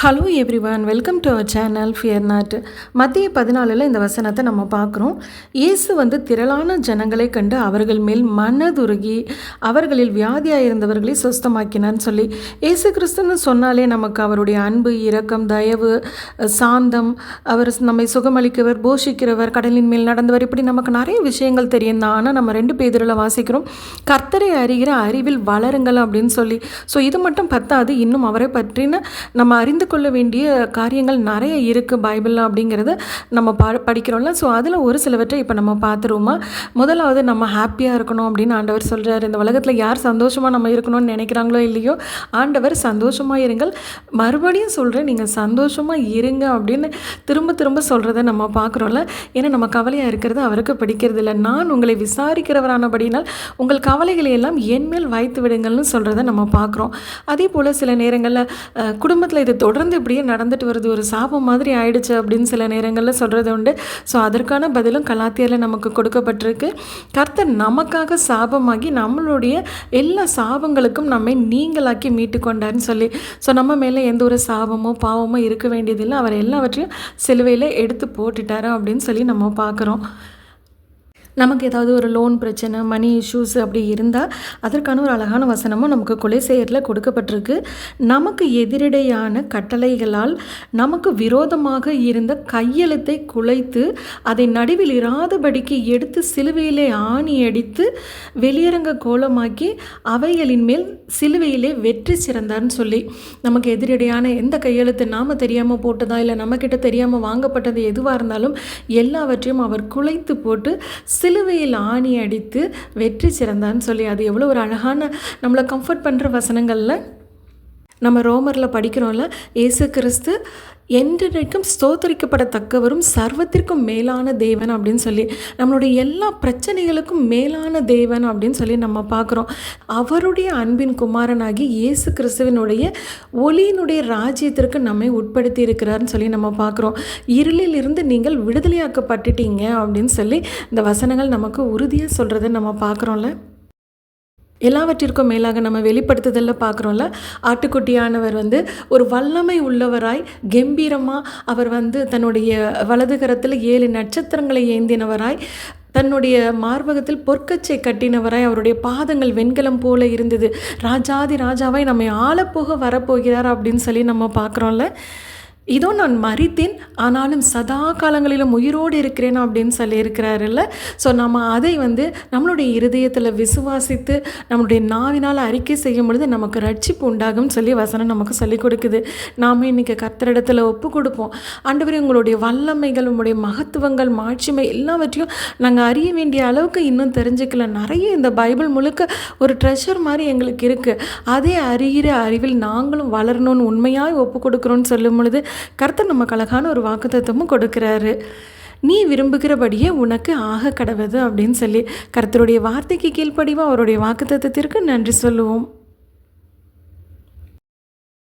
Hello everyone welcome to our channel fear not மத்திய பதினாலில் இந்த வசனத்தை நம்ம பார்க்குறோம். இயேசு வந்து திரளான ஜனங்களை கண்டு அவர்கள் மேல் மனதுருகி அவர்களில் வியாதியாக இருந்தவர்களை சுஸ்தமாக்கினான்னு சொல்லி இயேசு கிறிஸ்துன்னு சொன்னாலே நமக்கு அவருடைய அன்பு இரக்கம் தயவு சாந்தம் அவர் நம்மை சுகமளிக்கிறவர் போஷிக்கிறவர் கடலின் மேல் நடந்தவர் இப்படி நமக்கு நிறைய விஷயங்கள் தெரியும் தான். ஆனால் நம்ம ரெண்டு பேதரில் வாசிக்கிறோம் கர்த்தரை அறிகிற அறிவில் வளருங்கள் அப்படின்னு சொல்லி. ஸோ இது மட்டும் பத்தாது இன்னும் அவரை பற்றின நம்ம அறிந்து கொள்ள வேண்டிய காரியங்கள் நிறைய இருக்குது பைபிளில் அப்படிங்கிறத நம்ம பா படிக்கிறோம்ல. ஸோ அதில் ஒரு சிலவற்றை இப்போ நம்ம பார்த்துருவோமா? முதலாவது நம்ம ஹாப்பியாக இருக்கணும் அப்படின்னு ஆண்டவர் சொல்கிறார் இந்த உலகத்தில் யார் சந்தோஷமாக நம்ம இருக்கணும்னு நினைக்கிறாங்களோ இல்லையோ ஆண்டவர் சந்தோஷமாக இருங்கள். மறுபடியும் சொல்கிறேன் நீங்கள் சந்தோஷமாக இருங்க அப்படின்னு திரும்ப திரும்ப சொல்கிறத நம்ம பார்க்குறோம்ல. ஏன்னா நம்ம கவலையாக இருக்கிறது அவருக்கு பிடிக்கிறது இல்லை. நான் உங்களை விசாரிக்கிறவரானபடினால் உங்கள் கவலைகளை எல்லாம் என் மேல் வைத்து விடுங்கள்னு சொல்கிறத நம்ம பார்க்குறோம். அதே போல் சில நேரங்களில் குடும்பத்தில் இது தொடர்ந்து இப்படியே நடந்துட்டு வருது. ஒரு சாபம் மாதிரி ஆயிடுச்சு அப்படின்னு சில நேரங்களில் சொல்கிறது உண்டு. ஸோ அதற்கான பதிலும் கலாத்தியில் நமக்கு கொடுக்கப்பட்டிருக்கு. கர்த்தர் நமக்காக சாபமாகி நம்மளுடைய எல்லா சாபங்களுக்கும் நம்மை நீங்களாக்கி மீட்டு கொண்டார்னு சொல்லி ஸோ நம்ம மேலே எந்த ஒரு சாபமோ பாவமோ இருக்க வேண்டியதில்லை. அவர் எல்லாவற்றையும் சிலுவையில் எடுத்து போட்டுட்டாரு அப்படின்னு சொல்லி நம்ம பார்க்குறோம். நமக்கு ஏதாவது ஒரு லோன் பிரச்சனை மணி இஷ்யூஸ் அப்படி இருந்தால் அதற்கான ஒரு அழகான வசனமும் நமக்கு கொலை செயலில் கொடுக்கப்பட்டிருக்கு. நமக்கு எதிரடையான கட்டளைகளால் நமக்கு விரோதமாக இருந்த கையெழுத்தை குலைத்து அதை நடுவில் இராதபடிக்கு எடுத்து சிலுவையிலே ஆணி அடித்து வெளியரங்க கோலமாக்கி அவைகளின் மேல் சிலுவையிலே வெற்றி சிறந்தார்னு சொல்லி நமக்கு எதிரடையான எந்த கையெழுத்து நாம் தெரியாமல் போட்டதா இல்லை நம்மக்கிட்ட தெரியாமல் வாங்கப்பட்டது எதுவாக இருந்தாலும் எல்லாவற்றையும் அவர் குலைத்து போட்டு சிலுவையில் ஆணி அடித்து வெற்றி சிறந்தான்னு சொல்லி அது எவ்வளோ ஒரு அழகான நம்மளை கம்ஃபர்ட் பண்ணுற வசனங்களில் நம்ம ரோமரில் படிக்கிறோம்ல ஏசு கிறிஸ்து என்றைக்கும் ஸ்தோத்தரிக்கப்படத்தக்கவரும் சர்வத்திற்கும் மேலான தேவன் அப்படின்னு சொல்லி நம்மளுடைய எல்லா பிரச்சனைகளுக்கும் மேலான தேவன் அப்படின்னு சொல்லி நம்ம பார்க்குறோம். அவருடைய அன்பின் குமாரனாகி இயேசு கிறிஸ்துவனுடைய ஒளியினுடைய ராஜ்யத்திற்கு நம்மை உட்படுத்தி இருக்கிறாருன்னு சொல்லி நம்ம பார்க்குறோம். இருளிலிருந்து நீங்கள் விடுதலையாக்கப்பட்டுட்டீங்க அப்படின்னு சொல்லி இந்த வசனங்கள் நமக்கு உறுதியாக சொல்கிறத நம்ம பார்க்குறோம்ல. எல்லாவற்றிற்கும் மேலாக நம்ம வெளிப்படுத்துதலில் பார்க்குறோம்ல? ஆட்டுக்குட்டியானவர் வந்து ஒரு வல்லமை உள்ளவராய் கம்பீரமாக அவர் வந்து தன்னுடைய வலது கரத்தில் ஏழு நட்சத்திரங்களை ஏந்தினவராய் தன்னுடைய மார்பகத்தில் பொற்கச்சை கட்டினவராய் அவருடைய பாதங்கள் வெண்கலம் போல இருந்தது. ராஜாதி ராஜாவாய் நம்மை ஆளப்போக வரப்போகிறார் அப்படின்னு சொல்லி நம்ம பார்க்குறோம்ல? இதோ நான் மறித்தேன் ஆனாலும் சதா காலங்களிலும் உயிரோடு இருக்கிறேன் அப்படின்னு சொல்லியிருக்கிறாருல்ல. ஸோ நம்ம அதை வந்து நம்மளுடைய இருதயத்தில் விசுவாசித்து நம்மளுடைய நாவினால் அறிக்கை செய்யும் பொழுது நமக்கு ரட்சிப்பு உண்டாகும் சொல்லி வசனம் நமக்கு சொல்லிக் கொடுக்குது. நாம் இன்றைக்கி கர்த்தரிடத்தில் ஒப்பு கொடுப்போம். ஆண்டவரே உங்களுடைய வல்லமைகள் உங்களுடைய மகத்துவங்கள் மாட்சிமை எல்லாவற்றையும் நாங்கள் அறிய வேண்டிய அளவுக்கு இன்னும் தெரிஞ்சுக்கல. நிறைய இந்த பைபிள் முழுக்க ஒரு ட்ரெஷர் மாதிரி எங்களுக்கு இருக்குது அதே அறிகிற அறிவில் நாங்களும் வளரணும்னு உண்மையாக ஒப்பு கொடுக்குறோன்னு சொல்லும் பொழுது கர்த்தர் நமக்கு அழகான ஒரு வாக்குத்தத்தமும் கொடுக்குறாரு. நீ விரும்புகிறபடியே உனக்கு ஆக கடவுது அப்படின்னு சொல்லி கர்த்தருடைய வார்த்தைக்கு கீழ்ப்படிவா அவருடைய வாக்குத்தத்திற்கு நன்றி சொல்லுவோம்.